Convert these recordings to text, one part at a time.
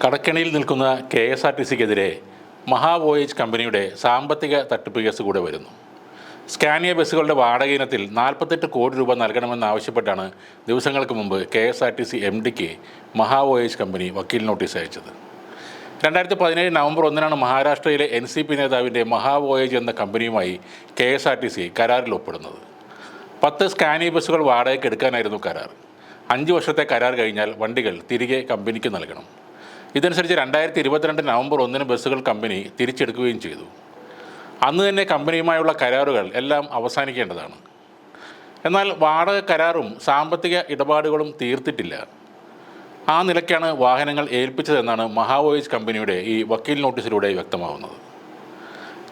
കടക്കണിയിൽ നിൽക്കുന്ന K S R T സിക്കെതിരെ മഹാവോയേജ് കമ്പനിയുടെ സാമ്പത്തിക തട്ടിപ്പ് കേസ് കൂടെ വരുന്നു. സ്കാനിയ ബസ്സുകളുടെ വാടക ഇനത്തിൽ നാൽപ്പത്തെട്ട് കോടി രൂപ നൽകണമെന്നാവശ്യപ്പെട്ടാണ് ദിവസങ്ങൾക്ക് മുമ്പ് K S R T C M ഡിക്ക് മഹാവോയേജ് കമ്പനി വക്കീൽ നോട്ടീസ് അയച്ചത്. രണ്ടായിരത്തി പതിനേഴ് നവംബർ ഒന്നിനാണ് മഹാരാഷ്ട്രയിലെ എൻ സി പി നേതാവിന്റെ മഹാവോയേജ് എന്ന കമ്പനിയുമായി K S R T C കരാറിൽ ഒപ്പിടുന്നത്. പത്ത് സ്കാനിയ ബസ്സുകൾ വാടകയ്ക്ക് എടുക്കാനായിരുന്നു കരാർ. അഞ്ച് വർഷത്തെ കരാർ കഴിഞ്ഞാൽ വണ്ടികൾ തിരികെ കമ്പനിക്ക് നൽകണം. ഇതനുസരിച്ച് രണ്ടായിരത്തി ഇരുപത്തിരണ്ട് നവംബർ ഒന്നിന് ബസ്സുകൾ കമ്പനി തിരിച്ചെടുക്കുകയും ചെയ്തു. അന്ന് തന്നെ കമ്പനിയുമായുള്ള കരാറുകൾ എല്ലാം അവസാനിക്കേണ്ടതാണ്. എന്നാൽ വാടക കരാറും സാമ്പത്തിക ഇടപാടുകളും തീർത്തിട്ടില്ല. ആ നിലയ്ക്കാണ് വാഹനങ്ങൾ ഏൽപ്പിച്ചതെന്നാണ് മഹാവോയിസ് കമ്പനിയുടെ ഈ വക്കീൽ നോട്ടീസിലൂടെ വ്യക്തമാവുന്നത്.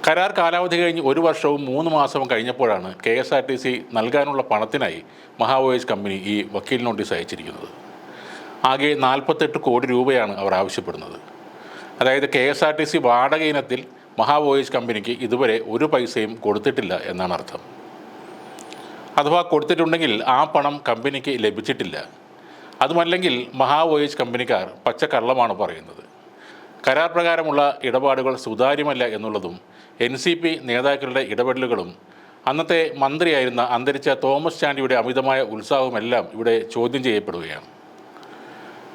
കരാർ കാലാവധി കഴിഞ്ഞ് ഒരു വർഷവും മൂന്ന് മാസവും കഴിഞ്ഞപ്പോഴാണ് K S R T C നൽകാനുള്ള പണത്തിനായി മഹാവോയിസ് കമ്പനി ഈ വക്കീൽ നോട്ടീസ് അയച്ചിരിക്കുന്നത്. ആകെ നാൽപ്പത്തെട്ട് കോടി രൂപയാണ് അവർ ആവശ്യപ്പെടുന്നത്. അതായത് K S R T C വാടക ഇനത്തിൽ മഹാവോയേജ് കമ്പനിക്ക് ഇതുവരെ ഒരു പൈസയും കൊടുത്തിട്ടില്ല എന്നാണ് അർത്ഥം. അഥവാ കൊടുത്തിട്ടുണ്ടെങ്കിൽ ആ പണം കമ്പനിക്ക് ലഭിച്ചിട്ടില്ല. അതുമല്ലെങ്കിൽ മഹാവോയിസ് കമ്പനിക്കാർ പച്ചക്കള്ളമാണ് പറയുന്നത്. കരാർ പ്രകാരമുള്ള ഇടപാടുകൾ സുതാര്യമല്ല എന്നുള്ളതും എൻ സി പി നേതാക്കളുടെ ഇടപെടലുകളും അന്നത്തെ മന്ത്രിയായിരുന്ന അന്തരിച്ച തോമസ് ചാണ്ടിയുടെ അമിതമായ ഉത്സാഹവുമെല്ലാം ഇവിടെ ചോദ്യം ചെയ്യപ്പെടുകയാണ്.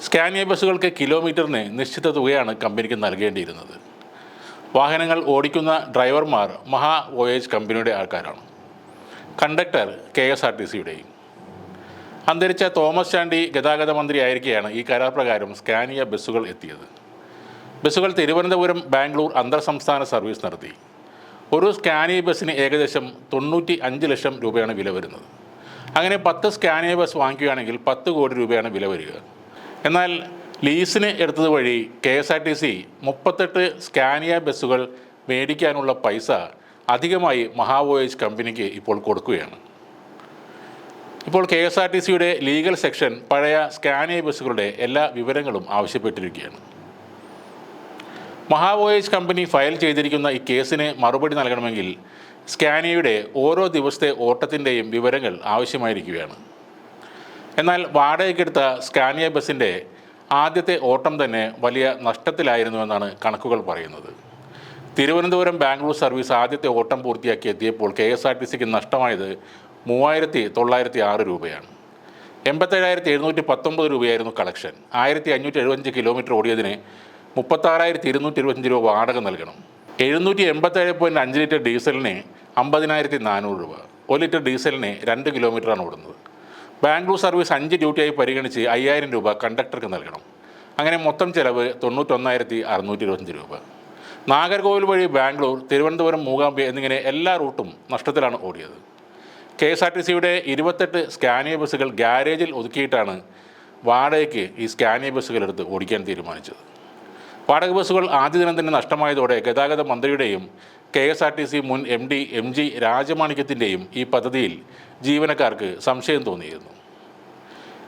സ്കാനിയ ബസ്സുകൾക്ക് കിലോമീറ്ററിന് നിശ്ചിത തുകയാണ് കമ്പനിക്ക് നൽകേണ്ടിയിരുന്നത്. വാഹനങ്ങൾ ഓടിക്കുന്ന ഡ്രൈവർമാർ മഹാ വോയേജ് കമ്പനിയുടെ ആൾക്കാരാണ്. Conductor K S R T സിയുടെയും. അന്തരിച്ച തോമസ് ചാണ്ടി ഗതാഗത മന്ത്രി മന്ത്രിയായിരിക്കെയാണ് ഈ കരാർ പ്രകാരം സ്കാനിയ ബസ്സുകൾ എത്തിയത്. ബസ്സുകൾ തിരുവനന്തപുരം ബാംഗ്ലൂർ അന്തർ സംസ്ഥാന സർവീസ് നടത്തി. ഒരു സ്കാനിയ ബസ്സിന് ഏകദേശം തൊണ്ണൂറ്റി അഞ്ച് ലക്ഷം രൂപയാണ് വില വരുന്നത്. അങ്ങനെ പത്ത് സ്കാനിയ ബസ് വാങ്ങിക്കുകയാണെങ്കിൽ പത്ത് കോടി രൂപയാണ് വില വരിക. എന്നാൽ ലീസിന് എടുത്തത് വഴി K S R T C മുപ്പത്തെട്ട് സ്കാനിയ ബസ്സുകൾ മേടിക്കാനുള്ള പൈസ അധികമായി മഹാവോയേജ് കമ്പനിക്ക് ഇപ്പോൾ കൊടുക്കുകയാണ്. ഇപ്പോൾ കെ എസ് ആർ ടി സിയുടെ ലീഗൽ സെക്ഷൻ പഴയ സ്കാനിയ ബസ്സുകളുടെ എല്ലാ വിവരങ്ങളും ആവശ്യപ്പെട്ടിരിക്കുകയാണ്. മഹാവോയേജ് കമ്പനി ഫയൽ ചെയ്തിരിക്കുന്ന ഈ കേസിന് മറുപടി നൽകണമെങ്കിൽ സ്കാനിയയുടെ ഓരോ ദിവസത്തെ ഓട്ടത്തിന്റെയും വിവരങ്ങൾ ആവശ്യമായിരിക്കുകയാണ്. എന്നാൽ വാടകയ്ക്കെടുത്ത സ്കാനിയ ബസ്സിന്റെ ആദ്യത്തെ ഓട്ടം തന്നെ വലിയ നഷ്ടത്തിലായിരുന്നുവെന്നാണ് കണക്കുകൾ പറയുന്നത്. തിരുവനന്തപുരം ബാംഗ്ലൂർ സർവീസ് ആദ്യത്തെ ഓട്ടം പൂർത്തിയാക്കി എത്തിയപ്പോൾ കെ എസ് ആർ ടി സിക്ക് നഷ്ടമായത് മൂവായിരത്തി തൊള്ളായിരത്തി ആറ് രൂപയാണ്. എൺപത്തേഴായിരത്തി എഴുന്നൂറ്റി പത്തൊമ്പത് രൂപയായിരുന്നു കളക്ഷൻ ആയിരത്തി അഞ്ഞൂറ്റി എഴുപത്തഞ്ച് കിലോമീറ്റർ ഓടിയതിന് മുപ്പത്താറായിരത്തി ഇരുന്നൂറ്റി ഇരുപത്തഞ്ച് രൂപ വാടക നൽകണം. എഴുന്നൂറ്റി എൺപത്തേഴ് പോയിന്റ് അഞ്ച് ലിറ്റർ ഡീസലിന് അമ്പതിനായിരത്തി നാനൂറ് രൂപ. ഒരു ലിറ്റർ ഡീസലിന് രണ്ട് കിലോമീറ്ററാണ് ഓടുന്നത്. ബാംഗ്ലൂർ സർവീസ് അഞ്ച് ഡ്യൂട്ടിയായി പരിഗണിച്ച് അയ്യായിരം രൂപ കണ്ടക്ടർക്ക് നൽകണം. അങ്ങനെ മൊത്തം ചെലവ് തൊണ്ണൂറ്റൊന്നായിരത്തി അറുന്നൂറ്റി ഇരുപത്തഞ്ച് രൂപ. നാഗർകോവിൽ വഴി ബാംഗ്ലൂർ തിരുവനന്തപുരം മൂകാംബി എന്നിങ്ങനെ എല്ലാ റൂട്ടും നഷ്ടത്തിലാണ് ഓടിയത്. കെ എസ് ആർ ടി സിയുടെ ഇരുപത്തെട്ട് സ്കാനിയ ബസ്സുകൾ ഗ്യാരേജിൽ ഒതുക്കിയിട്ടാണ് വാടകയ്ക്ക് ഈ സ്കാനിയ ബസ്സുകൾ എടുത്ത് ഓടിക്കാൻ തീരുമാനിച്ചത്. വാടക ബസ്സുകൾ ആദ്യ ദിനം തന്നെ നഷ്ടമായതോടെ ഗതാഗത മന്ത്രിയുടെയും K S R T C മുൻ എം ഡി എം ജി രാജമാണിക്യത്തിന്റെയും ഈ പദ്ധതിയിൽ ജീവനക്കാർക്ക് സംശയം തോന്നിയിരുന്നു.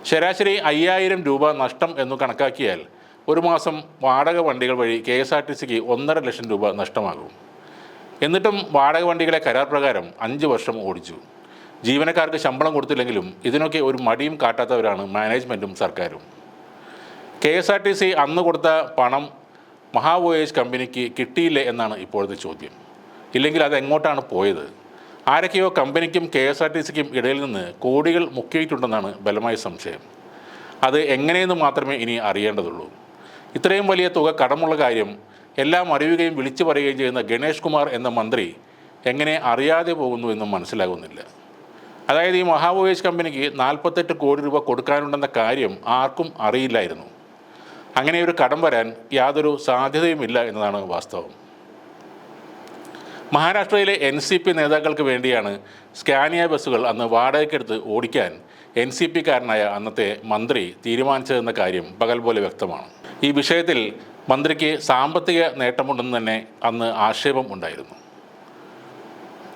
ശരാശരി അയ്യായിരം രൂപ നഷ്ടം എന്ന് കണക്കാക്കിയാൽ ഒരു മാസം വാടക വണ്ടികൾ വഴി കെ എസ് ആർ ടി സിക്ക് ഒന്നര ലക്ഷം രൂപ നഷ്ടമാകും. എന്നിട്ടും വാടക വണ്ടികളെ കരാർ പ്രകാരം അഞ്ച് വർഷം ഓടിച്ചു. ജീവനക്കാർക്ക് ശമ്പളം കൊടുത്തില്ലെങ്കിലും ഇതിനൊക്കെ ഒരു മടിയും കാട്ടാത്തവരാണ് മാനേജ്മെന്റും സർക്കാരും. K S R T C അന്ന് കൊടുത്ത പണം മഹാവോയേജ് കമ്പനിക്ക് കിട്ടിയില്ലേ എന്നാണ് ഇപ്പോഴത്തെ ചോദ്യം. ഇല്ലെങ്കിൽ അത് എങ്ങോട്ടാണ് പോയത്? ആരൊക്കെയോ കമ്പനിക്കും കെ എസ് ആർ ടി സിക്കും ഇടയിൽ നിന്ന് കോടികൾ മുക്കിയിട്ടുണ്ടെന്നാണ് ബലമായ സംശയം. അത് എങ്ങനെയെന്ന് മാത്രമേ ഇനി അറിയേണ്ടതുള്ളൂ. ഇത്രയും വലിയ തുക കടമുള്ള കാര്യം എല്ലാം അറിയുകയും വിളിച്ചു പറയുകയും ചെയ്യുന്ന ഗണേഷ് കുമാർ എന്ന മന്ത്രി എങ്ങനെ അറിയാതെ പോകുന്നു എന്നും മനസ്സിലാകുന്നില്ല. അതായത് ഈ മഹാവോയേജ് കമ്പനിക്ക് നാൽപ്പത്തെട്ട് കോടി രൂപ കൊടുക്കാനുണ്ടെന്ന കാര്യം ആർക്കും അറിയില്ലായിരുന്നു. അങ്ങനെ ഒരു കടം വരാൻ യാതൊരു സാധ്യതയുമില്ല എന്നതാണ് വാസ്തവം. മഹാരാഷ്ട്രയിലെ എൻ സി പി നേതാക്കൾക്ക് വേണ്ടിയാണ് സ്കാനിയ ബസ്സുകൾ അന്ന് വാടകയ്ക്കെടുത്ത് ഓടിക്കാൻ എൻ സി പിക്കാരനായ അന്നത്തെ മന്ത്രി തീരുമാനിച്ചതെന്ന കാര്യം പകൽ പോലെ വ്യക്തമാണ്. ഈ വിഷയത്തിൽ മന്ത്രിക്ക് സാമ്പത്തിക നേട്ടമുണ്ടെന്ന് തന്നെ അന്ന് ആക്ഷേപം ഉണ്ടായിരുന്നു.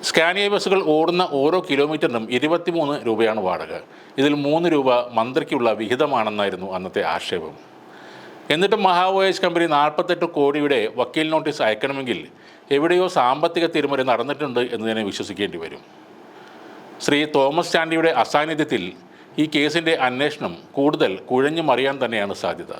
സ്കാനിയ ബസ്സുകൾ ഓടുന്ന ഓരോ കിലോമീറ്ററിനും ഇരുപത്തിമൂന്ന് രൂപയാണ് വാടക. ഇതിൽ മൂന്ന് രൂപ മന്ത്രിക്കുള്ള വിഹിതമാണെന്നായിരുന്നു അന്നത്തെ ആക്ഷേപം. എന്നിട്ടും മഹാവോയേജ് കമ്പനി നാൽപ്പത്തെട്ട് കോടിയുടെ വക്കീൽ നോട്ടീസ് അയക്കണമെങ്കിൽ എവിടെയോ സാമ്പത്തിക തിരിമറി നടന്നിട്ടുണ്ട് എന്ന് തന്നെ വിശ്വസിക്കേണ്ടി വരും. ശ്രീ തോമസ് ചാണ്ടിയുടെ അസാന്നിധ്യത്തിൽ ഈ കേസിന്റെ അന്വേഷണം കൂടുതൽ കുഴഞ്ഞു മറിയാൻ തന്നെയാണ് സാധ്യത.